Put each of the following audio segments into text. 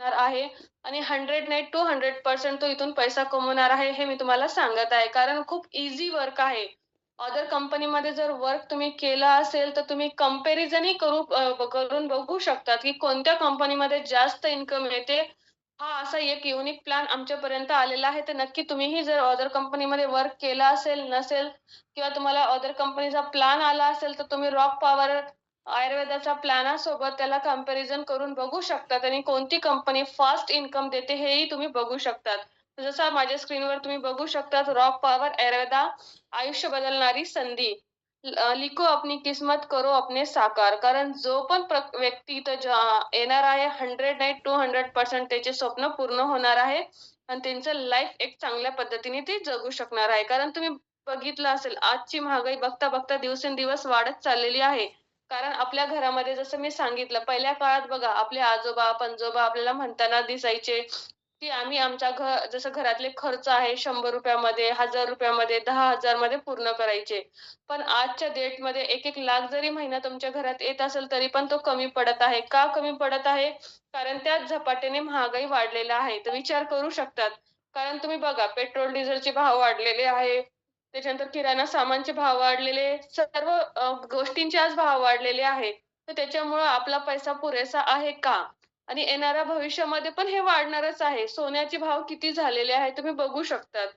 असणार आहे. आणि हंड्रेड नाही टू हंड्रेड पर्सेंट तो इथून पैसा कमवणार आहे हे मी तुम्हाला सांगत आहे. कारण खूप इझी वर्क आहे. अदर कंपनीमध्ये जर वर्क तुम्ही केलं असेल तर तुम्ही कम्पॅरिझनही करू करून बघू शकतात की कोणत्या कंपनीमध्ये जास्त इन्कम येते. हा असा एक युनिक प्लॅन आमच्यापर्यंत आलेला आहे. तर नक्की तुम्हीही जर अदर कंपनीमध्ये वर्क केला असेल नसेल किंवा तुम्हाला अदर कंपनीचा प्लॅन आला असेल तर तुम्ही रॉक पॉवर आयुर्वेदाच्या प्लॅनासोबत त्याला कंपॅरिझन करून बघू शकतात आणि कोणती कंपनी फास्ट इन्कम देते हेही तुम्ही बघू शकतात. जसं माझ्या स्क्रीनवर तुम्ही बघू शकतात रॉक पॉवर आयुर्वेदा आयुष्य बदलणारी संधी. लिखो अपनी किस्मत करो अपने साकार. कारण जो पण प्र- व्यक्ती इथं येणार आहे हंड्रेड नाही टू हंड्रेड पर्सेंट त्याचे स्वप्न पूर्ण होणार आहे. आणि त्यांचं लाईफ एक चांगल्या पद्धतीने ते जगू शकणार आहे. कारण तुम्ही बघितलं असेल आजची महागाई बघता बघता दिवसेंदिवस वाढत चाललेली आहे. कारण आपल्या घरामध्ये जसं मी सांगितलं पहिल्या काळात बघा आपले आजोबा पणजोबा आपल्याला म्हणताना दिसायचे की आम्ही आमच्या घर जसं घरातले खर्च आहे शंभर रुपयामध्ये हजार रुपयामध्ये दहा हजारमध्ये पूर्ण करायचे. पण आजच्या डेटमध्ये एक एक लाख जरी महिना तुमच्या घरात येत असेल तरी पण तो कमी पडत आहे. का कमी पडत आहे? कारण त्याच झपाट्याने महागाई वाढलेला आहे. तर विचार करू शकतात. कारण तुम्ही बघा पेट्रोल डिझेलचे भाव वाढलेले आहे. त्याच्यानंतर किराणा सामानचे भाव वाढलेले सर्व गोष्टींचे आज भाव वाढलेले आहेत तर त्याच्यामुळं आपला पैसा पुरेसा आहे का? आणि येणाऱ्या भविष्यामध्ये पण हे वाढणारच आहे. सोन्याचे भाव किती झालेले आहे तुम्ही बघू शकतात.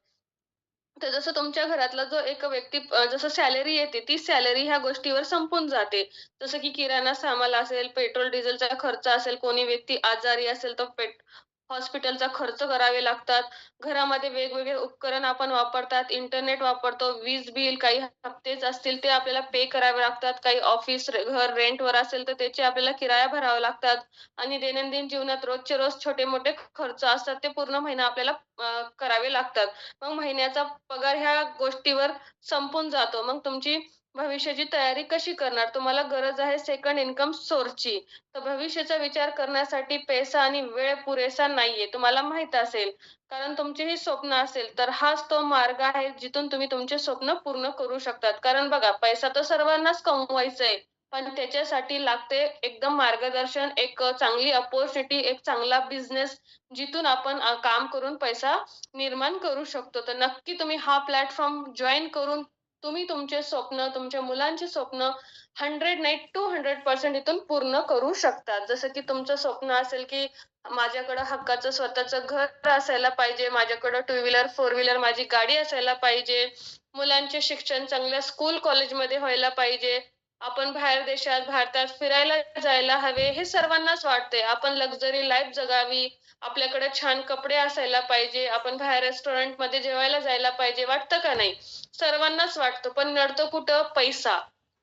तर जसं तुमच्या घरातला जो एक व्यक्ती जसं सॅलरी येते ती सॅलरी ह्या गोष्टीवर संपून जाते. जसं की किराणा सामान असेल पेट्रोल डिझेलचा खर्च असेल कोणी व्यक्ती आजारी असेल तर पेट हॉस्पिटलचा खर्च करावे लागतात. घरामध्ये वेगवेगळे उपकरण आपण वापरतात इंटरनेट वापरतो वीज बिल काही हप्तेच असतील ते आपल्याला पे करावे लागतात. काही ऑफिस घर रेंटवर असेल तर त्याचे आपल्याला किराया भरावा लागतात. आणि दैनंदिन जीवनात रोजचे रोज छोटे मोठे खर्च असतात ते पूर्ण महिना आपल्याला करावे लागतात. मग महिन्याचा पगार ह्या गोष्टीवर संपून जातो. मग तुमची भविष्याची तयारी कशी करणार? तुम्हाला गरज आहे सेकंड इन्कम सोर्सची तर भविष्याचा विचार करण्यासाठी पैसा आणि वेळ पुरेसा नाहीये. तुम्हाला माहीत असेल. कारण तुमचे ही स्वप्न असेल तर हाच तो मार्ग आहे जिथून तुम्ही तुमचे स्वप्न पूर्ण करू शकतात. कारण बघा पैसा तर सर्वांनाच कमवायचा आहे पण त्याच्यासाठी लागते एकदम मार्गदर्शन एक चांगली अपॉर्च्युनिटी एक चांगला बिझनेस जिथून आपण काम करून पैसा निर्माण करू शकतो. तर नक्की तुम्ही हा प्लॅटफॉर्म जॉईन करून तुम्ही तुमचे स्वप्न तुमच्या मुलांचे स्वप्न हंड्रेड नाही टू हंड्रेड पर्सेंट इथून पूर्ण करू शकतात. जसं की तुमचं स्वप्न असेल की माझ्याकडं हक्काचं स्वतःचं घर असायला पाहिजे माझ्याकडं टू व्हीलर फोर व्हीलर माझी गाडी असायला पाहिजे मुलांचे शिक्षण चांगल्या स्कूल कॉलेजमध्ये व्हायला पाहिजे आपण बाहेर देशात भारतात फिरायला जायला हवे हे सर्वांनाच वाटते आपण लक्झरी लाईफ जगावी आपल्याकडे छान कपडे असायला पाहिजे आपण बाहेर रेस्टॉरंटमध्ये जेवायला जायला पाहिजे वाटतं का नाही? सर्वांनाच वाटतं पण नडतं कुठं? पैसा.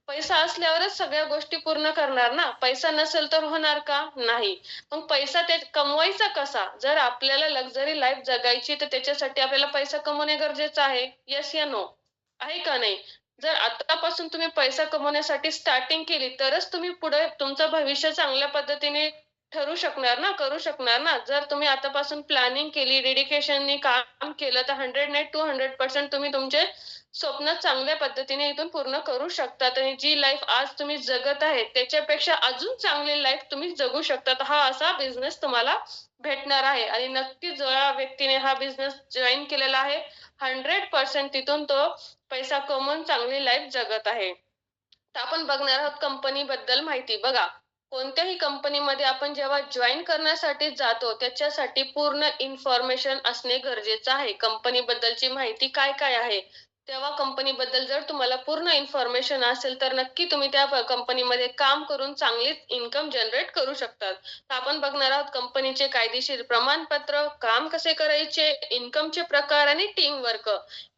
पैसा असल्यावरच सगळ्या गोष्टी पूर्ण करणार ना? पैसा नसेल तर होणार का? नाही. मग पैसा ते कमवायचा कसा? जर आपल्याला लक्झरी लाईफ जगायची तर त्याच्यासाठी आपल्याला पैसा कमवणे गरजेचं आहे. येस या नो आहे का नाही? जर आतापासून तुम्ही पैसा कमवण्यासाठी स्टार्टिंग केली तरच तुम्ही पुढे तुमचं भविष्य चांगल्या पद्धतीने ठरू शकणार ना करू शकणार ना. जर तुम्ही आतापासून प्लॅनिंग केली डेडिकेशननी काम केलं तर हंड्रेड नाही टू हंड्रेड पर्सेंट तुम्ही तुमचे स्वप्न चांगल्या पद्धतीने इथून पूर्ण करू शकतात आणि जी लाईफ आज तुम्ही जगत आहे त्याच्यापेक्षा अजून चांगली लाईफ तुम्ही जगू शकतात हा असा बिझनेस तुम्हाला भेटणार आहे. आणि नक्की ज्या व्यक्तीने हा बिझनेस जॉईन केलेला आहे हंड्रेड पर्सेंट तिथून तो पैसा कमवून चांगली लाईफ जगत आहे. तर आपण बघणार आहोत कंपनी बद्दल माहिती. बघा कोणत्याही कंपनीमध्ये आपण जेव्हा जॉईन करण्यासाठी जातो त्याच्यासाठी पूर्ण इन्फॉर्मेशन असणे गरजेचं आहे. कंपनी बद्दलची माहिती काय काय आहे तेव्हा कंपनी बद्दल जर तुम्हाला पूर्ण इन्फॉर्मेशन असेल तर नक्की तुम्ही त्या कंपनीमध्ये काम करून चांगलीच इन्कम जनरेट करू शकतात. आपण बघणार आहोत कंपनीचे कायदेशीर प्रमाणपत्र काम कसे करायचे इन्कमचे प्रकार आणि टीम वर्क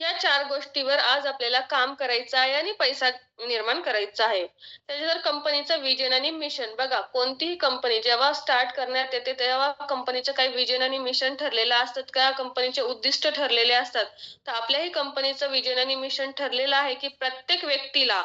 या चार गोष्टीवर आज आपल्याला काम करायचं आहे आणि पैसा निर्माण करायचा आहे. त्याच्यानंतर कंपनीचं विजन आणि मिशन बघा कोणतीही कंपनी जेव्हा स्टार्ट करण्यात येते तेव्हा कंपनीचं काही विजन आणि मिशन ठरलेलं असतात का कंपनीचे उद्दिष्ट ठरलेले असतात. तर आपल्याही कंपनीचं विजन आणि मिशन ठरलेलं आहे की प्रत्येक व्यक्तीला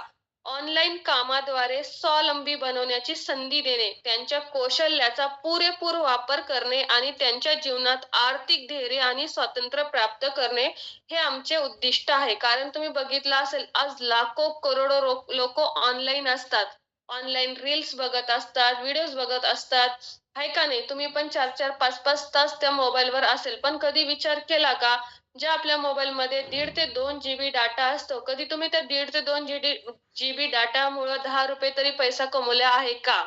ऑनलाईन कामाद्वारे स्वावलंबी बनवण्याची संधी देणे त्यांच्या कौशल्याचा पुरेपूर वापर करणे आणि त्यांच्या जीवनात आर्थिक धैर्य आणि स्वातंत्र्य प्राप्त करणे हे आमचे उद्दिष्ट आहे कारण तुम्ही बघितलं असेल आज लाखो करोडो लोक ऑनलाईन असतात ऑनलाईन रील्स बघत असतात व्हिडिओज बघत असतात आहे का नाही? तुम्ही पण 4-4, 5-5 तास त्या मोबाईलवर असेल. पण कधी विचार केला का? ज्या आपल्या मोबाईलमध्ये दीड ते दोन जीबी डाटा असतो, कधी तुम्ही त्या दीड ते दोन जी बी जीबी डाटामुळं ₹10 तरी पैसा कमवला आहे का?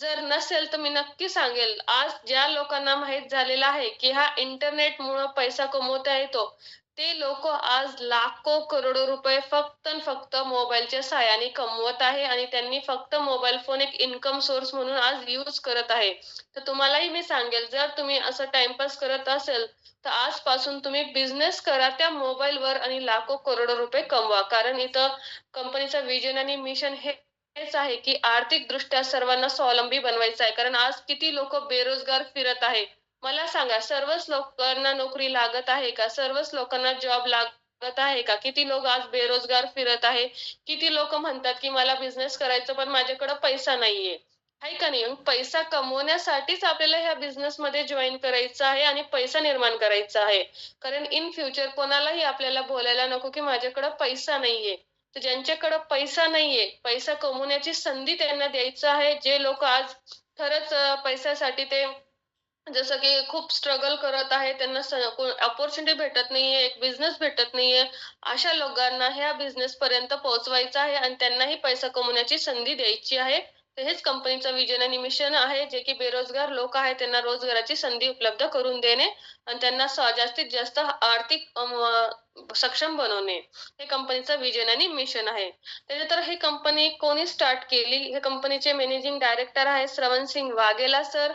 जर नसेल तर मी नक्की सांगेल, आज ज्या लोकांना माहीत झालेलं आहे, की हा इंटरनेटमुळे पैसा कमवता येतो, ते लोक आज लाखो, करोडो रुपये फक्त फक्त मोबाईलच्या सहाय्याने कमवत आहे आणि त्यांनी फक्त मोबाईल फोन एक इन्कम सोर्स म्हणून आज यूज करत आहे. तर तुम्हालाही मी सांगेल, जर तुम्ही असं टाइमपास करत असेल, तर आजपासून तुम्ही बिझनेस करा त्या मोबाईलवर आणि लाखो, करोडो रुपये कमवा. कारण इथं कंपनीचा विजन आणि मिशन हे हेच आहे, की आर्थिक दृष्ट्या सर्वांना स्वावलंबी बनवायचं आहे. कारण आज किती लोक बेरोजगार फिरत आहे. मला सांगा सर्वच लोकांना नोकरी लागत आहे का? सर्वच लोकांना जॉब लागत आहे का? किती लोक आज बेरोजगार फिरत आहे. किती लोक म्हणतात, की मला बिझनेस करायचं पण माझ्याकडे पैसा नाहीये. आहे का नाही? पैसा कमवण्यासाठीच आपल्याला ह्या बिझनेसमध्ये जॉईन करायचं आहे आणि पैसा निर्माण करायचा आहे. कारण इन फ्युचर कोणालाही आपल्याला बोलायला नको, की माझ्याकडे पैसा नाहीये. तर ज्यांच्याकडे पैसा नाहीये, पैसा कमवण्याची संधी त्यांना द्यायचं आहे. जे लोक आज खरंच पैशासाठी ते जसं की खूप स्ट्रगल करत आहे, त्यांना अपॉर्च्युनिटी भेटत नाहीये, एक बिझनेस भेटत नाहीये. अशा लोकांना ह्या बिझनेसपर्यंत पोहोचवायचं आहे आणि त्यांनाही पैसा कमवण्याची संधी द्यायची आहे. हेच कंपनीचं विजन आणि मिशन आहे, जे की बेरोजगार लोक आहेत त्यांना रोजगाराची संधी उपलब्ध करून देणे आणि त्यांना जास्तीत जास्त आर्थिक सक्षम बनवणे. हे कंपनीचं विजन आणि मिशन आहे. त्यानंतर ही कंपनी कोणी स्टार्ट केली? हे कंपनीचे मॅनेजिंग डायरेक्टर आहेत श्रवणसिंग वाघेला सर.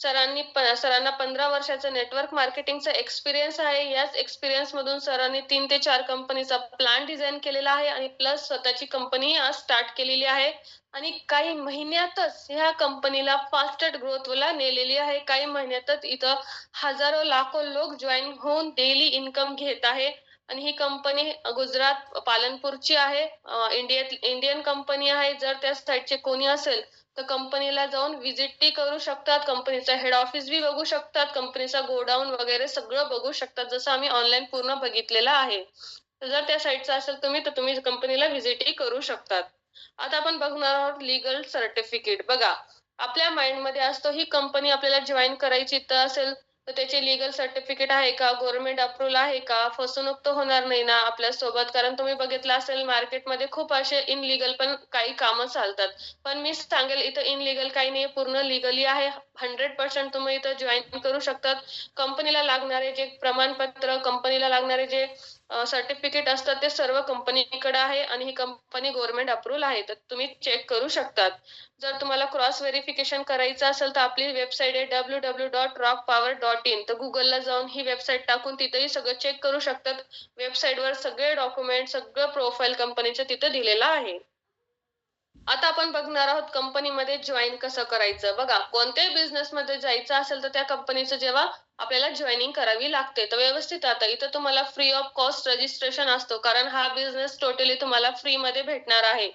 सरांनी सरांना 15 वर्षाचं नेटवर्क मार्केटिंगचा एक्सपिरियन्स आहे. याच एक्सपिरियन्स मधून सरांनी तीन ते चार कंपनीचा प्लॅन डिझाईन केलेला आहे आणि प्लस स्वतःची कंपनी आज स्टार्ट केलेली आहे आणि काही महिन्यातच ह्या कंपनीला फास्टेस्ट ग्रोथला नेलेली आहे. काही महिन्यातच इथं हजारो, लाखो लोक जॉइन होऊन डेली इन्कम घेत आहे आणि ही कंपनी गुजरात पालनपूरची आहे. इंडियात इंडियन कंपनी आहे. जर त्या साईडचे कोणी असेल, तर कंपनीला जाऊन व्हिजिट करू शकतात. कंपनीचा हेड ऑफिस बी बघू शकतात. कंपनीचा गोडाऊन वगैरे सगळं बघू शकतात. जसं आम्ही ऑनलाईन पूर्ण बघितलेलं आहे. जर त्या साईटचा असेल तुम्ही, तर तुम्ही कंपनीला व्हिजिटही करू शकतात. आता आपण बघणार आहोत लीगल सर्टिफिकेट. बघा, आपल्या माइंडमध्ये असतो ही कंपनी आपल्याला जॉईन करायची तर असेल, तर त्याचे लिगल सर्टिफिकेट आहे का? गव्हर्नमेंट अप्रूव्हल आहे का? फसवणूक तर होणार नाही ना आपल्यासोबत? कारण तुम्ही बघितलं असेल मार्केटमध्ये खूप असे इनलिगल पण काही कामं चालतात. पण मी सांगेल इथं इनलिगल काही नाही पूर्ण लिगली आहे. 100% तुम्ही इथं जॉईन करू शकतात. कंपनीला लागणारे जे प्रमाणपत्र, कंपनीला लागणारे जे सर्टिफिकेट असतात ते सर्व कंपनीकडे आहे आणि ही कंपनी गव्हर्नमेंट अप्रूव्हल आहे. तर तुम्ही चेक करू शकतात. जर तुम्हाला क्रॉस व्हेरिफिकेशन करायचं असेल, तर आपली वेबसाईट आहे इन तर गुगलला जाऊन ही वेबसाईट टाकून तिथेही सगळं चेक करू शकतात. वेबसाईटवर सगळे डॉक्युमेंट, सगळं प्रोफाइल कंपनीचं तिथं दिलेलं आहे. आता आपण बघणार आहोत कंपनीमध्ये जॉईन कसं करायचं. बघा, कोणत्याही बिझनेसमध्ये जायचं असेल, तर त्या कंपनीचं जेव्हा आपल्याला जॉईनिंग करावी लागते. तर व्यवस्थित आता इथं तुम्हाला फ्री ऑफ कॉस्ट रजिस्ट्रेशन असतो. कारण हा बिझनेस टोटली तुम्हाला फ्रीमध्ये भेटणार आहे.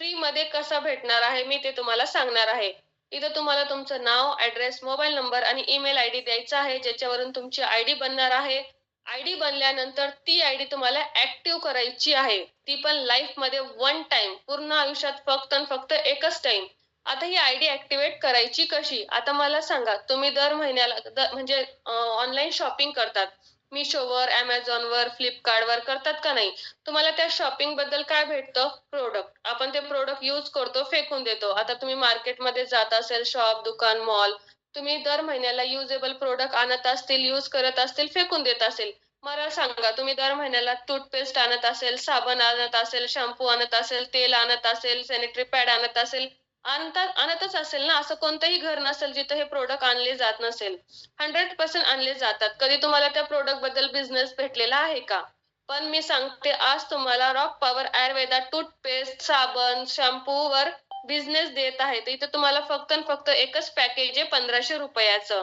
फ्रीमध्ये कसा भेटणार आहे, मी ते तुम्हाला सांगणार आहे. इथं तुम्हाला तुमचं नाव, ॲड्रेस, मोबाईल नंबर आणि ईमेल आयडी द्यायचा आहे, ज्याच्यावरून तुमची आयडी बनणार आहे. आयडी बनल्यानंतर ती आयडी तुम्हाला ऍक्टिव्ह करायची आहे. ती पण लाईफमध्ये वन टाइम पूर्ण आयुष्यात फक्त आणि फक्त एकच टाइम आता ही आयडी ऍक्टिव्हेट करायची कशी? आता मला सांगा, तुम्ही दर महिन्याला म्हणजे ऑनलाईन शॉपिंग करतात. मिशोवर अमेझॉनवर फ्लिपकार्टवर करतात का नाही? तुम्हाला त्या शॉपिंगबद्दल काय भेटतं? प्रोडक्ट आपण ते प्रोडक्ट यूज करतो, फेकून देतो. आता तुम्ही मार्केटमध्ये जात असेल, शॉप, दुकान, मॉल, तुम्ही दर महिन्याला युजेबल प्रोडक्ट आणत असतील, यूज करत असतील, फेकून देत असेल. मला सांगा, तुम्ही दर महिन्याला टूथपेस्ट आणत असेल, साबण आणत असेल, शॅम्पू आणत असेल, तेल आणत असेल, सॅनिटरी पॅड आणत असेल, आणतच असेल ना? असं कोणतंही घर नसेल जिथं हे प्रोडक्ट आणले जात नसेल. 100% आणले जातात. कधी तुम्हाला त्या प्रोडक्टबद्दल बिझनेस भेटलेला आहे का? पण मी सांगते, आज तुम्हाला रॉक पॉवर आयुर्वेदा टूथपेस्ट, साबण, शॅम्पू वर बिझनेस देत आहे. तर तुम्हाला फक्त फक्त एकच पॅकेज आहे ₹1500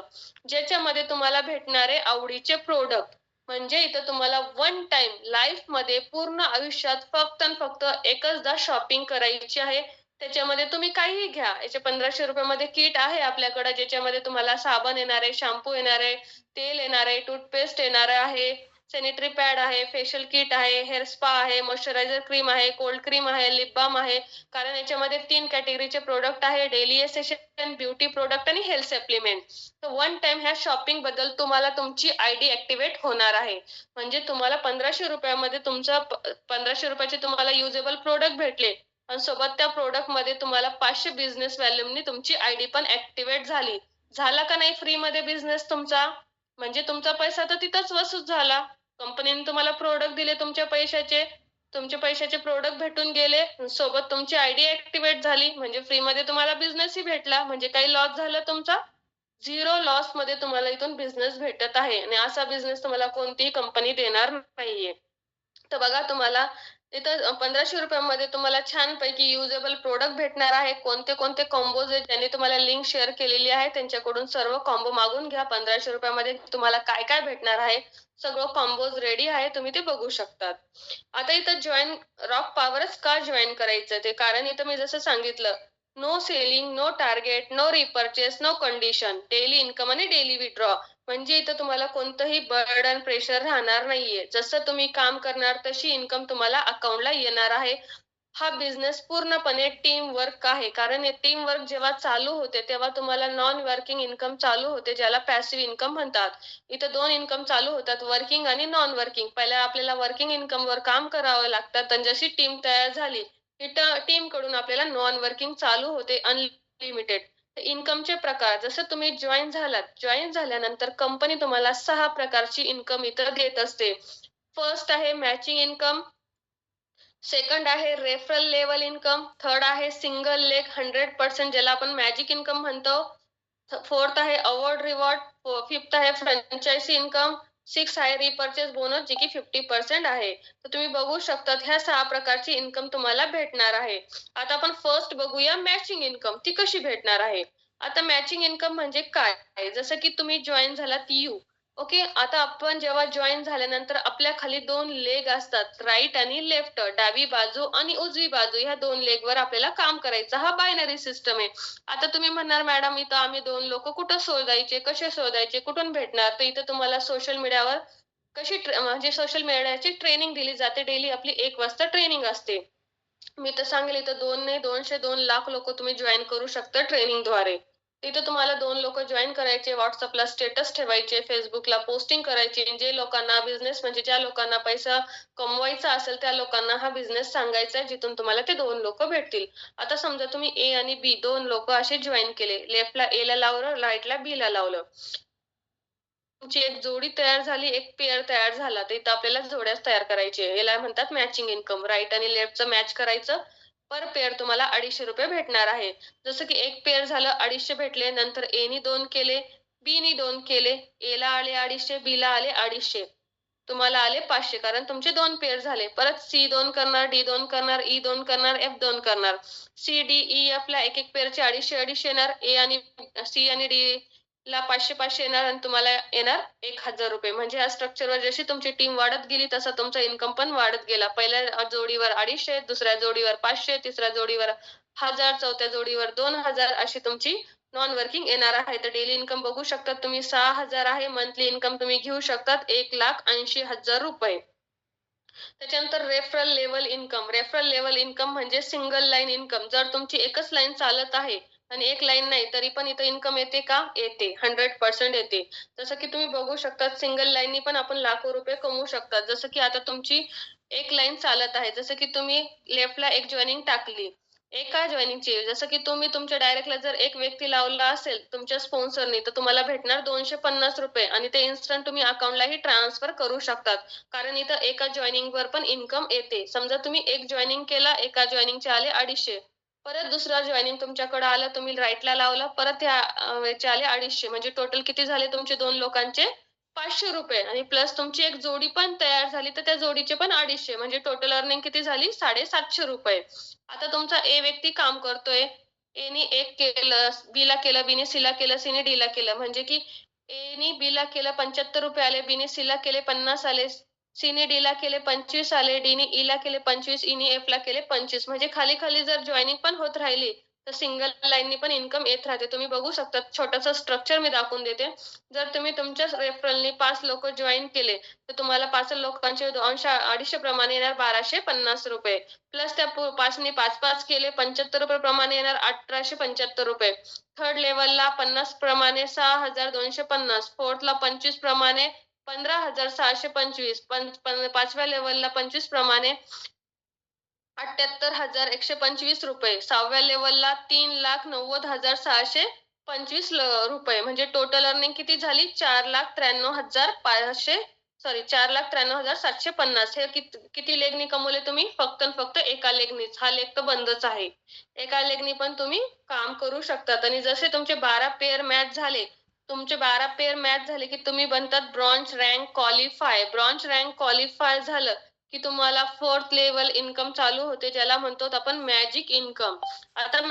ज्याच्यामध्ये तुम्हाला भेटणारे आवडीचे प्रोडक्ट म्हणजे इथं तुम्हाला वन टाइम लाईफमध्ये पूर्ण आयुष्यात फक्त फक्त एकचदा शॉपिंग करायची आहे. त्याच्यामध्ये तुम्ही काहीही घ्या. याचे पंधराशे रुपयामध्ये किट आहे आपल्याकडे ज्याच्यामध्ये तुम्हाला साबण येणार आहे, शॅम्पू येणार आहे, तेल येणार आहे, टूथपेस्ट येणार आहे, सॅनिटरी पॅड आहे, फेशियल किट आहे, हेअर स्पा आहे, मॉइश्चरायझर क्रीम आहे, कोल्ड क्रीम आहे, लिप बाम आहे. कारण याच्यामध्ये तीन कॅटेगरीचे प्रोडक्ट आहे. डेली एसेशन ब्युटी प्रोडक्ट आणि हेल्थ सप्लिमेंट तर वन टाइम ह्या शॉपिंगबद्दल तुम्हाला तुमची आय डी ऍक्टिव्हेट होणार आहे. म्हणजे तुम्हाला पंधराशे रुपयामध्ये तुमचा पंधराशे रुपयाचे तुम्हाला युजेबल प्रोडक्ट भेटले. आणि सोबत त्या प्रोडक्टमध्ये तुम्हाला पाचशे बिझनेस व्हॅल्यूमनी तुमची आय डी पण ऍक्टिव्हेट झाली. झाला का नाही फ्री मध्ये बिझनेस तुमचा? म्हणजे तुमचा पैसा तर तिथंच वसूल झाला. कंपनीने तुम्हाला प्रोडक्ट दिले तुमच्या पैशाचे तुमचे पैशाचे प्रोडक्ट भेटून गेले सोबत तुमची आयडी ऍक्टिव्हेट झाली म्हणजे फ्री मध्ये तुम्हाला बिझनेसही भेटला म्हणजे काही लॉस झाला तुमचा झिरो लॉसमध्ये तुम्हाला इथून बिझनेस भेटत आहे. आणि असा बिझनेस तुम्हाला कोणतीही कंपनी देणार नाहीये. तर बघा तुम्हाला इथं पंधराशे रुपयामध्ये तुम्हाला छानपैकी युजेबल प्रोडक्ट भेटणार आहे. कोणते कोणते कॉम्बोज आहेत ज्यांनी तुम्हाला लिंक शेअर केलेली आहे त्यांच्याकडून सर्व कॉम्बो मागून घ्या. पंधराशे रुपयामध्ये तुम्हाला काय काय भेटणार आहे सगळं कॉम्बोज रेडी आहे तुम्ही ते बघू शकतात. आता इथं जॉईन रॉक पॉवरच का जॉईन करायचं ते? कारण इथं मी जसं सांगितलं no selling no target no repurchase no condition daily income आणि डेली विड्रॉ म्हणजे इथं तुम्हाला कोणतंही बर्डन प्रेशर राहणार नाहीये. जसं तुम्ही काम करणार तशी इन्कम तुम्हाला अकाउंटला येणार आहे. हा बिझनेस पूर्णपणे टीम वर्क आहे. कारण हे टीम वर्क जेव्हा चालू होते तेव्हा तुम्हाला नॉन वर्किंग इन्कम चालू होते ज्याला पॅसिव्ह इन्कम म्हणतात. इथं दोन इन्कम चालू होतात वर्किंग आणि नॉन वर्किंग पहिल्या आपल्याला वर्किंग इन्कम वर काम करावं लागतं. आणि जशी टीम तयार झाली टीमकडून आपल्याला नॉन वर्किंग चालू होते अनलिमिटेड इन्कमचे प्रकार जसं तुम्ही जॉईन झालात जॉईन झाल्यानंतर कंपनी तुम्हाला सहा प्रकारची इन्कम इथं देत असते. फर्स्ट आहे मॅचिंग इन्कम सेकंड आहे रेफरल लेवल इन्कम थर्ड आहे सिंगल लेग हंड्रेड पर्सेंट ज्याला आपण मॅजिक इन्कम म्हणतो. फोर्थ आहे अवॉर्ड रिवॉर्ड फिफ्थ आहे फ्रँचायसी इन्कम सिक्स आहे रिपर्चेस बोनस जी की फिफ्टी पर्सेंट आहे. तर तुम्ही बघू शकतात ह्या सहा प्रकारची इन्कम तुम्हाला भेटणार आहे. आता आपण फर्स्ट बघूया मॅचिंग इन्कम ती कशी भेटणार आहे? आता मॅचिंग इन्कम म्हणजे काय? जसं की तुम्ही जॉईन झालात यू ओके आता आपण जेव्हा जॉईन झाल्यानंतर आपल्या खाली दोन लेग असतात राईट आणि लेफ्ट डावी बाजू आणि उजवी बाजू ह्या दोन लेग वर आपल्याला काम करायचं. हा बायनरी सिस्टम आहे. आता तुम्ही म्हणणार मॅडम इथं आम्ही दोन लोक कुठं शोधायचे कसे शोधायचे कुठून भेटणार? तर इथं तुम्हाला सोशल मीडियावर कशी म्हणजे सोशल मीडियाची ट्रेनिंग दिली जाते. डेली आपली एक वाजता ट्रेनिंग असते. मी तर सांगेल इथं दोन ने दोनशे दोन लाख लोक तुम्ही जॉईन करू शकता ट्रेनिंगद्वारे तिथे तुम्हाला दोन लोक जॉईन करायचे व्हॉट्सअपला स्टेटस ठेवायचे फेसबुकला पोस्टिंग करायची जे लोकांना बिझनेस म्हणजे ज्या लोकांना पैसा कमवायचा असेल त्या लोकांना हा बिझनेस सांगायचा आहे जिथून तुम्हाला ते दोन लोक भेटतील. आता समजा तुम्ही ए आणि बी दोन लोक असे जॉईन केले लेफ्टला ए ला लावलं राईटला बी ला लावलं. तुमची एक जोडी तयार झाली एक पेअर तयार झाला तर इथं आपल्याला जोड्याच तयार करायचे. याला म्हणतात मॅचिंग इन्कम राईट आणि लेफ्टचं मॅच करायचं पर पेअर तुम्हाला अडीचशे रुपये भेटणार आहे. जसं की एक पेअर झालं अडीचशे भेटले नंतर एनी दोन केले बीनी दोन केले एला आले अडीचशे बी ला आले अडीचशे. तुम्हाला आले पाचशे कारण तुमचे दोन पेअर झाले. परत सी दोन करणार डी दोन करणार ई दोन करणार एफ दोन करणार. सी डी ई एफ ला एक एक पेअरचे अडीचशे अडीचशे येणार. ए आणि सी आणि डी ला पाचशे पाचशे येणार आणि तुम्हाला येणार एक हजार रुपये. म्हणजे या स्ट्रक्चरवर जशी तुमची टीम वाढत गेली तसा तुमचा इन्कम पण वाढत गेला. पहिल्या जोडीवर अडीचशे दुसऱ्या जोडीवर पाचशे तिसऱ्या जोडीवर हजार चौथ्या जोडीवर दोन हजार अशी तुमची नॉन वर्किंग येणार आहे. तर डेली इन्कम बघू शकतात तुम्ही सहा हजार आहे. मंथली इन्कम तुम्ही घेऊ शकतात एक लाख ऐंशी हजार रुपये. त्याच्यानंतर referral level income referral level income म्हणजे सिंगल लाईन इन्कम जर तुमची एकच लाईन चालत आहे आणि एक लाईन नाही तरी पण इथं इन्कम येते का? येते. हंड्रेड पर्सेंट येते. जसं की तुम्ही बघू शकता सिंगल लाईननी पण आपण लाखो रुपये कमवू शकता जसं की आता तुमची एक लाईन चालत आहे. जसं की तुम्ही लेफ्टला एक जॉईनिंग टाकली. एका जॉईनिंगची जसं की तुम्ही तुमच्या डायरेक्टला जर एक व्यक्ती लावला असेल तुमच्या स्पॉन्सरनी तर तुम्हाला भेटणार दोनशे पन्नास रुपये. आणि ते इन्स्टंट तुम्ही अकाउंटलाही ट्रान्सफर करू शकतात. कारण इथं एका जॉईनिंगवर पण इन्कम येते. समजा तुम्ही एक जॉईनिंग केला एका जॉईनिंगचे आले अडीचशे. परत दुसरा जॉईनिंग तुमच्याकडे आलं तुम्ही राईटला लावलं परत ह्या आले अडीचशे. म्हणजे टोटल किती झाले तुमचे दोन लोकांचे? पाचशे रुपये. आणि प्लस तुमची एक जोडी पण तयार झाली तर त्या जोडीचे पण अडीचशे. म्हणजे टोटल अर्निंग किती झाली? साडेसातशे रुपये. आता तुमचा ए व्यक्ती काम करतोय. एनी एक केलं बीला केलं बीने सीला केलं सीने डीला केलं. म्हणजे की एनी बीला केलं पंच्याहत्तर रुपये आले बीने सीला केले पन्नास आले सीने डी ला केले पंचवीस आले डीने ई e ला केले पंचवीस e ईने एफ ला केले पंचवीस म्हणजे खाली खाली जर जॉईनिंग पण होत राहिली तर सिंगल लाईननी पण इन्कम येत राहते. तुम्ही बघू शकता छोटंसं स्ट्रक्चर मी दाखवून देते. जर तुम्ही तुमच्याच रेफरलनी पाच लोक जॉईन केले, तर तुम्हाला पाच लोकांचे 200 250 प्रमाणे येणार ₹1250 प्लस त्या पाचनी पाच पाच केले पंच्याहत्तर रुपये प्रमाणे येणार ₹1875 थर्ड लेवलला पन्नास प्रमाणे 6250 फोर्थला 25 प्रमाणे पंधरा हजार सहाशे पंचवीस पाचव्या लेवलला पंचवीस प्रमाणे अठ्याहत्तर हजार एकशे पंचवीस रुपये. सहाव्या लेवलला तीन लाख नव्वद हजार सहाशे पंचवीस रुपये. म्हणजे टोटल अर्निंग किती झाली? चार लाख त्र्याण्णव हजार पाचशे सॉरी चार लाख त्र्याण्णव हजार सातशे पन्नास. हे किती लेगनी कमवले तुम्ही? फक्त फक्त एका लेगनीच हा लेग तर बंदच आहे. एका लेगनी पण तुम्ही काम करू शकतात. आणि जसे तुमचे बारा पेअर मॅच झाले तुमचे 12 पेअर मॅच झाले की तुम्ही बनतात bronze rank qualify. Bronze rank qualify झालं की तुम्हाला फोर्थ लेवल इन्कम चालू होते, ज्याला म्हणतो आपण मॅजिक इन्कम. आता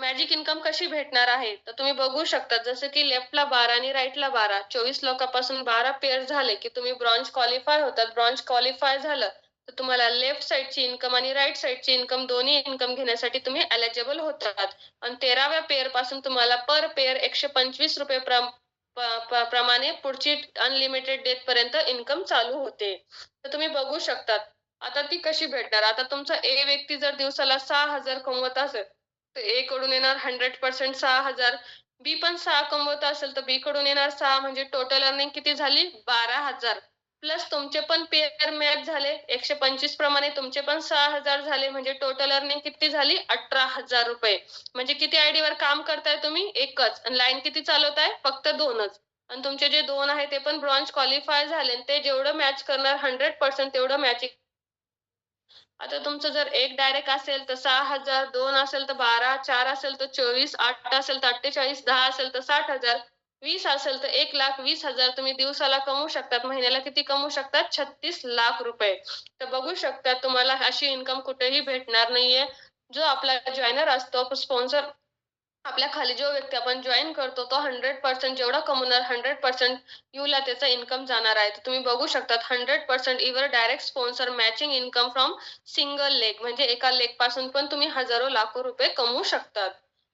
मॅजिक इन्कम कशी भेटणार आहे? तर तुम्ही बघू शकता जसं की लेफ्टला 12 आणि राईटला 12 24 लोकांपासून 12 पेअर झाले की तुम्ही ब्रॉन्ज क्वालिफाय होतात. ब्रॉन्ज क्वालिफाय झालं तर तुम्हाला लेफ्ट साइडची इन्कम आणि राईट साईडची इन्कम दोन्ही इन्कम घेण्यासाठी तुम्ही एलिजिबल होतात आणि 13व्या पेअरपासून तुम्हाला पर पेअर एकशे पंचवीस रुपये प्रमाणे पुढची अनलिमिटेड डेट पर्यंत इन्कम चालू होते. तर तुम्ही बघू शकतात. आता ती कशी भेटणार? आता तुमचा ए व्यक्ती जर दिवसाला सहा हजार कमवत असेल, तर ए कडून येणार 100% 6,000. बी पण सहा कमवत असेल, तर बी कडून येणार सहा म्हणजे टोटल अर्निंग किती झाली? बारा हजार प्लस तुमचे पण पेअर मॅच झाले. 125 प्रमाणे तुमचे पण सहा हजार झाले म्हणजे टोटल अर्निंग किती झाली? ₹18,000 म्हणजे किती आयडीवर काम करताय तुम्ही? एकच आणि लाईन किती चालवताय? फक्त दोनच आणि तुमचे जे दोन आहे ते पण ब्रॉन्झ क्वालिफाय झाले आणि ते जेवढं मॅच करणार 100% तेवढं मॅचिंग आता तुमचं जर एक डायरेक्ट असेल तर 6,000, 2 असेल तर 12, 4 असेल तर 24, 8 असेल तर 48, 10 असेल तर साठ हजार वीस असेल तर 1,20,000 तुम्ही दिवसाला कमवू शकतात. महिन्याला किती कमवू शकतात? 36 लाख रुपये. तर बघू शकता तुम्हाला अशी इन्कम कुठेही भेटणार नाहीये. जो आपला जॉईनर असतो स्पॉन्सर आपल्या खाली जो व्यक्ती आपण जॉईन करतो तो 100% जेवढा कमवणार 100% यूला त्याचा इन्कम जाणार आहे. तर तुम्ही बघू शकतात 100% इवर direct sponsor matching income from single leg म्हणजे एका लेगपासून पण तुम्ही हजारो लाखो रुपये कमवू शकतात.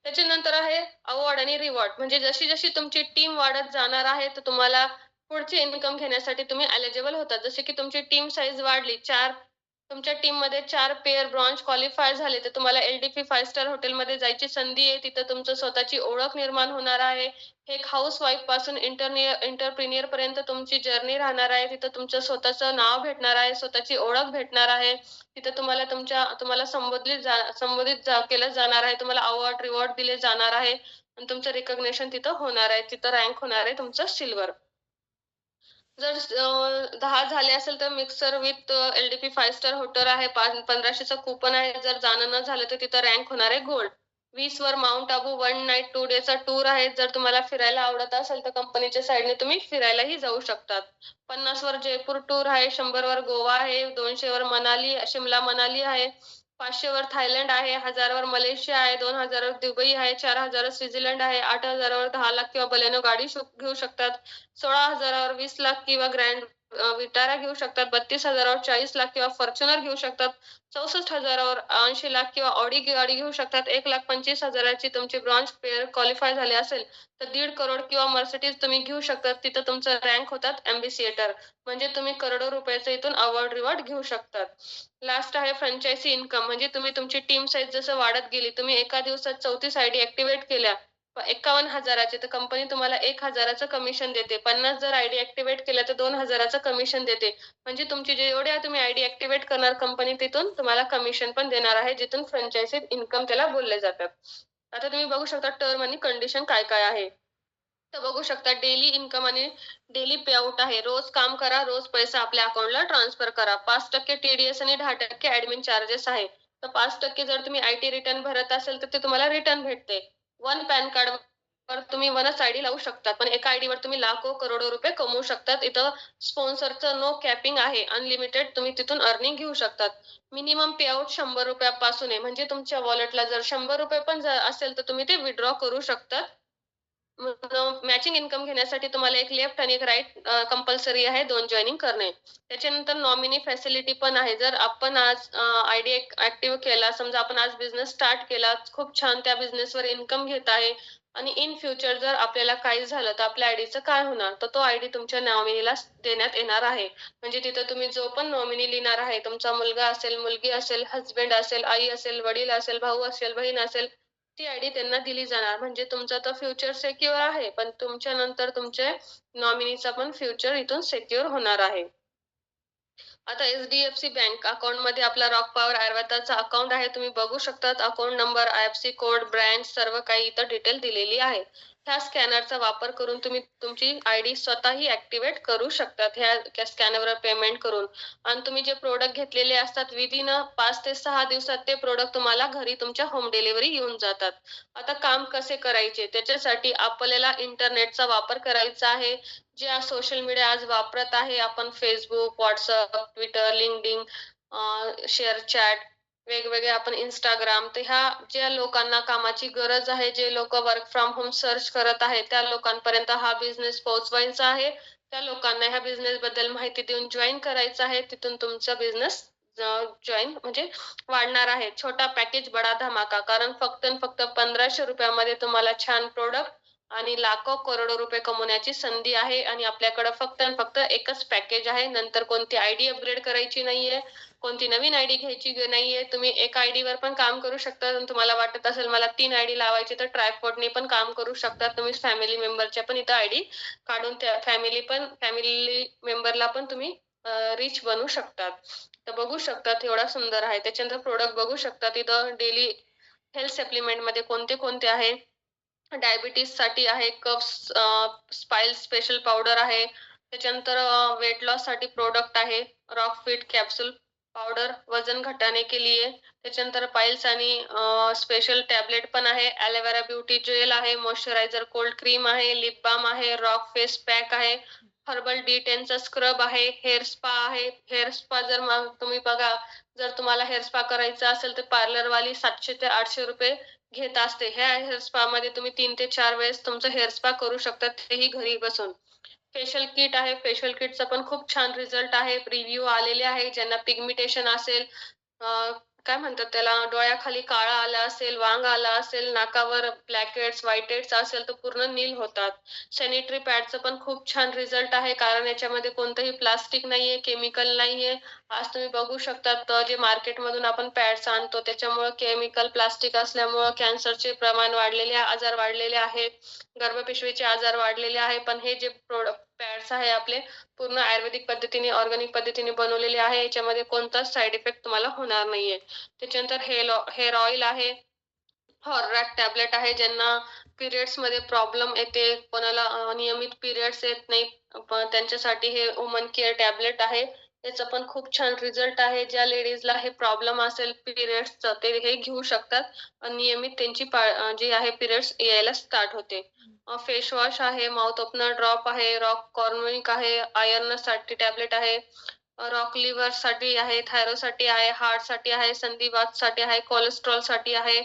त्याच्यानंतर आहे अवॉर्ड आणि रिवॉर्ड म्हणजे जशी जशी तुमची टीम वाढत जाणार आहे, तर तुम्हाला पुढचे इन्कम घेण्यासाठी तुम्ही एलिजिबल होतात. जसे की तुमची टीम साईज वाढली चार तुमच्या टीममध्ये चार पेअर ब्रॉन्ज क्वालिफाय झाले, तर तुम्हाला एलडीपी फाईव्ह स्टार हॉटेलमध्ये जायची संधी आहे. तिथं तुमचं स्वतःची ओळख निर्माण होणार आहे. एक हाऊस वाईफपासून इंटरनियर एंटरप्रेन्युअर पर्यंत तुमची जर्नी राहणार आहे. तिथं तुमचं स्वतःचं नाव भेटणार आहे, स्वतःची ओळख भेटणार आहे. तिथं तुम्हाला तुमच्या तुम्हाला संबोधित जा संबोधित केलं जाणार आहे. तुम्हाला अवॉर्ड, रिवॉर्ड दिले जाणार आहे आणि तुमचं रिकग्नेशन तिथं होणार आहे. तिथं रँक होणार आहे तुमचं सिल्वर जर दहा झाले असेल तर mixer with LDP five star hotel आहे. पाच 1500चं कूपन आहे. जर जाणं न झालं तर तिथं रँक होणार आहे गोल्ड. वीस वर Mount Abu one night two डेचा tour आहे. जर तुम्हाला फिरायला आवडत असेल तर कंपनीच्या साईडने तुम्ही फिरायलाही जाऊ शकतात. 50 वर जयपूर टूर आहे. शंभर वर गोवा आहे. दोनशे वर मनाली, शिमला मनाली आहे. 500 वर थायलंड आहे. हजारावर मलेशिया आहे. दोन हजारावर दुबई आहे. चार हजारावर स्वित्झर्लंड आहे. आठ हजारावर दहा लाख किंवा बलेनो गाडी घेऊ शकतात. सोळा हजारावर वीस लाख किंवा ग्रँड विटारा घेऊ शकतात. बत्तीस हजारावर चाळीस लाख किंवा फॉर्च्युनर घेऊ शकतात. चौसष्ट हजारावर ऐंशी लाख किंवा ऑडी गाडी घेऊ शकतात. एक लाख पंचवीस हजाराची तुमची ब्रॉन्झ पेअर क्वालिफाय झाली असेल, तर दीड करोड किंवा मर्सिडीज तुम्ही घेऊ शकतात. तिथं तुमचं रँक होतात एम्बिसिएटर म्हणजे तुम्ही करोडो रुपयाचं इथून अवॉर्ड, रिवॉर्ड घेऊ शकतात. लास्ट आहे फ्रँचायसी इन्कम म्हणजे तुम्ही तुमची टीम साईज जसं वाढत गेली, तुम्ही एका दिवसात 34 आयडी ऍक्टिव्हेट केल्या 51,000 हजाराचे तर कंपनी तुम्हाला 1,000चं कमिशन देते. 50 जर आयडी ऍक्टिव्हेट केल्या तर 2,000चं कमिशन देते. म्हणजे तुमची जेवढ्या तुम्ही आयडी ऍक्टिव्हेट करणार कंपनी तिथून तुम्हाला कमिशन पण देणार आहे, जिथून फ्रँचायझी इन्कम त्याला बोलले जातात. आता तुम्ही बघू शकता टर्म आणि कंडिशन काय काय आहे. तर बघू शकता डेली इन्कम आणि डेली पेआउट आहे. रोज काम करा, रोज पैसा आपल्या अकाउंटला ट्रान्सफर करा. पाच टक्के टीडीएस आणि दहा टक्के ऍडमिन चार्जेस आहे. तर पाच टक्के जर तुम्ही आय-टी रिटर्न भरत असेल, तर ते तुम्हाला रिटर्न भेटते. वन पॅन कार्ड वर तुम्ही वनच आयडी लावू शकता. पण एका आयडीवर तुम्ही लाखो, करोडो रुपये कमवू शकतात. इथं स्पॉन्सरचं नो कॅपिंग आहे. अनलिमिटेड तुम्ही तिथून अर्निंग घेऊ शकतात. मिनिमम पेआउट ₹100 पासून आहे. म्हणजे तुमच्या वॉलेटला जर ₹100 पण जर असेल, तर तुम्ही ते विथड्रॉ करू शकतात. मॅचिंग इन्कम घेण्यासाठी तुम्हाला एक लेफ्ट आणि एक राईट कंपल्सरी आहे दोन जॉईनिंग करणे. त्याच्यानंतर नॉमिनी फॅसिलिटी पण आहे. जर आपण आज आयडी ऍक्टिव्ह केला, समजा आपण आज बिझनेस स्टार्ट केला, खूप छान त्या बिझनेसवर इन्कम घेत आहे आणि इन फ्युचर जर आपल्याला काही झालं तर आपल्या आयडीचं काय होणार? तर तो आयडी तुमच्या नॉमिनीला देण्यात येणार आहे. म्हणजे तिथं तुम्ही जो पण नॉमिनी लिहिणार आहे, तुमचा मुलगा असेल, मुलगी असेल, हसबंड असेल, आई असेल, वडील असेल, भाऊ असेल, बहीण असेल, ती आयडी त्यांना दिली जाणार. म्हणजे तुमचा तर फ्युचर सेक्युअर आहे, पण तुमच्या नंतर तुमचे नॉमिनीचा पण फ्युचर इथून सेक्युअर होणार आहे. आता एच-डी-एफ-सी बँक अकाउंटमध्ये आपला रॉक पॉवर आयुर्वेदाचा अकाउंट आहे. तुम्ही बघू शकतात account number, IFSC code, branch सर्व काही इथं डिटेल दिलेली आहे. ह्या स्कॅनरचा वापर करून तुम्ही तुमची आयडी स्वतःही ऍक्टिव्हेट करू शकतात. ह्या स्कॅनरवर पेमेंट करून आणि तुम्ही जे प्रोडक्ट घेतलेले असतात विदिन पाच ते सहा दिवसात ते प्रोडक्ट तुम्हाला घरी तुमच्या होम डिलिव्हरी येऊन जातात. आता काम कसे करायचे? त्याच्यासाठी आपल्याला इंटरनेटचा वापर करायचा आहे. जे सोशल मीडिया आज वापरत आहे आपण Facebook, WhatsApp, Twitter, LinkedIn ShareChat वेगवेगळे आपण इंस्टाग्राम तर ह्या ज्या लोकांना कामाची गरज आहे, जे लोक वर्क फ्रॉम होम सर्च करत आहेत, त्या लोकांपर्यंत हा बिझनेस पोहोचवायचा आहे. त्या लोकांना ह्या बिझनेस बद्दल माहिती देऊन जॉईन करायचं आहे. तिथून तुमचा बिझनेस जॉईन म्हणजे वाढणार आहे. छोटा पॅकेज बडा धमाका. कारण फक्त फक्त पंधराशे रुपयामध्ये तुम्हाला छान प्रोडक्ट आणि लाखो करोडो रुपये कमवण्याची संधी आहे आणि आपल्याकडे फक्त फक्त एकच पॅकेज आहे. नंतर कोणती आयडी अपग्रेड करायची नाहीये, कोणती नवीन आयडी घ्यायची नाहीये. तुम्ही एका आयडीवर पण काम करू शकता. आणि तुम्हाला वाटत असेल मला तीन आयडी लावायची तर ट्रायपॉडने पण काम करू शकता. तुम्ही फॅमिली मेंबरच्या पण इथं आयडी काढून त्या फॅमिली पण फॅमिली मेंबरला पण तुम्ही रिच बनवू शकतात. तर बघू शकतात एवढा सुंदर आहे. त्याच्यानंतर प्रोडक्ट बघू शकता इथं डेली हेल्थ सप्लिमेंटमध्ये कोणते कोणते आहे. डायबिटीजसाठी आहे कप्स स्पाइल स्पेशल पावडर आहे. त्याच्यानंतर वेट लॉससाठी प्रोडक्ट आहे. रॉक फिट कॅप्सूल पावडर वजन घटाने के लिए. त्याच्यानंतर पाइल्स आणि स्पेशल टॅबलेट पण आहे. ॲलोवेरा ब्युटी जेल आहे. मॉइश्चरायझर कोल्ड क्रीम आहे. लिप बाम आहे. रॉक फेस पॅक आहे. हर्बल डी टेनचा स्क्रब आहे. हेअर स्पा आहे. हेअर स्पा जर तुम्ही बघा जर तुम्हाला हेअर स्पा करायचा असेल तर पार्लरवाली सातशे ते आठशे रुपये घेत असते. ह्या हेअर स्पामध्ये तुम्ही तीन ते चार वेळेस तुमचं हेअर स्पा करू शकता तेही घरी बसून. फेशियल किट आहे. फेशियल किटचा पण खूप छान रिझल्ट आहे. रिव्ह्यू आलेले आहे. ज्यांना पिगमिटेशन असेल, काय म्हणतात त्याला डोळ्याखाली काळा आला असेल, वांग आला असेल, नाकावर ब्लॅक हेड्स, असेल तर पूर्ण नील होतात. सॅनिटरी पॅडचं पण खूप छान रिझल्ट आहे. कारण याच्यामध्ये कोणतंही प्लास्टिक नाहीये, केमिकल नाहीये. आज तुम्ही बघू शकतात जे मार्केटमधून आपण पॅड्स आणतो त्याच्यामुळे केमिकल, प्लास्टिक असल्यामुळं कॅन्सरचे प्रमाण वाढलेले, आजार वाढलेले आहेत. गर्भपिशवीचे आजार वाढलेले आहे. पण हे जे प्रोडक्ट पॅड्स आहे आपले पूर्ण आयुर्वेदिक पद्धतीने, ऑर्गॅनिक पद्धतीने बनवलेले आहे. याच्यामध्ये कोणताच साइड इफेक्ट तुम्हाला होणार नाहीये. त्याच्यानंतर हेअर हेअर ऑइल आहे. हॉर्रॅक टॅबलेट आहे. ज्यांना पिरियड्समध्ये प्रॉब्लेम येते, कोणाला नियमित पिरियड्स येत नाही त्यांच्यासाठी हे वुमन केअर टॅबलेट आहे. त्याचा पण खूप छान रिझल्ट आहे. ज्या लेडीजला हे प्रॉब्लेम असेल पिरियड्सचं ते हे घेऊ शकतात. नियमित त्यांची जे आहे पिरियड्स यायला स्टार्ट होते. फेस वॉश आहे. माउथ ओपनर ड्रॉप आहे. रॉक कॉर्निक आहे. आयर्नसाठी टॅबलेट आहे. रॉक लिव्हरसाठी आहे. थायरोसाठी आहे. हार्टसाठी आहे. संधिवातसाठी आहे. कोलेस्ट्रॉलसाठी आहे.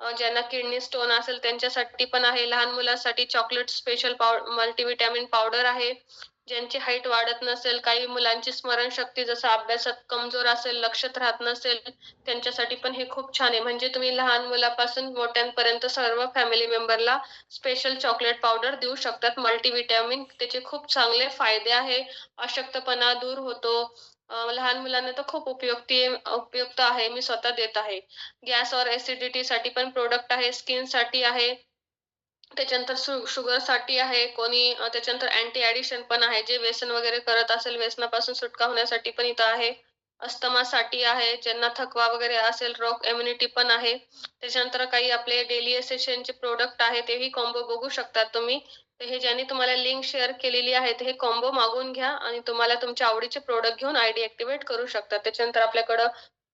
ज्यांना किडनी स्टोन असेल त्यांच्यासाठी पण आहे. लहान मुलांसाठी chocolate special powder multivitamin powder आहे. ज्यांची हाईट वाढत नसेल, काही मुलांची स्मरणशक्ती जसं अभ्यासात कमजोर असेल, लक्षात राहत नसेल, त्यांच्यासाठी पण हे खूप छान आहे. म्हणजे तुम्ही लहान मुलापासून मोठ्यांपर्यंत सर्व फॅमिली मेंबरला स्पेशल चॉकलेट पावडर देऊ शकतात. मल्टीव्हिटॅमिन त्याचे खूप चांगले फायदे आहे. अशक्तपणा दूर होतो. लहान मुलांना तर खूप उपयुक्ती उपयुक्त आहे. मी स्वतः देत आहे. गॅस औरसाठी पण प्रोडक्ट आहे. स्किनसाठी आहे. त्याच्यानंतर शु शुगरसाठी आहे. कोणी त्याच्यानंतर अँटी ऍडिशन पण आहे. जे व्यसन वगैरे करत असेल, व्यसनापासून सुटका होण्यासाठी पण इथं आहे. अस्थमासाठी आहे. ज्यांना थकवा वगैरे असेल, रॉक इम्युनिटी पण आहे. त्याच्यानंतर काही आपले डेली एसेशनचे प्रोडक्ट आहे. तेही कॉम्बो बघू शकता तुम्ही. तर हे ज्यांनी तुम्हाला लिंक शेअर केलेली आहे ते हे कॉम्बो मागून घ्या आणि तुम्हाला तुमच्या आवडीचे प्रोडक्ट घेऊन आयडी ऍक्टिव्हेट करू शकता. त्याच्यानंतर आपल्याकडं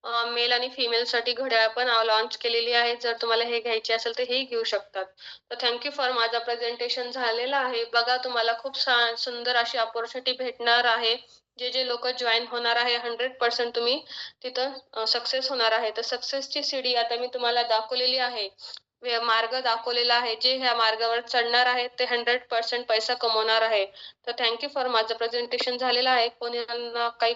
मेल आणि फिमेल साठी घड्याळ पण लॉन्च केलेली आहे. जर तुम्हाला हे घ्यायचे असेल तर हे घेऊ शकतात. तर थँक्यू फॉर माझं प्रेझेंटेशन झालेलं आहे. बघा तुम्हाला खूप सुंदर अशी अपॉर्च्युनिटी भेटणार आहे. जे जे लोक जॉईन होणार आहे हंड्रेड पर्सेंट तुम्ही तिथं सक्सेस होणार आहे. तर सक्सेसची सीडी आता मी तुम्हाला दाखवलेली आहे. मार्ग दाखवलेला आहे. जे ह्या मार्गावर चढणार आहेत ते 100% पैसा कमवणार आहे. तर थँक यू फॉर माझं प्रेझेंटेशन झालेलं आहे. कोणी काही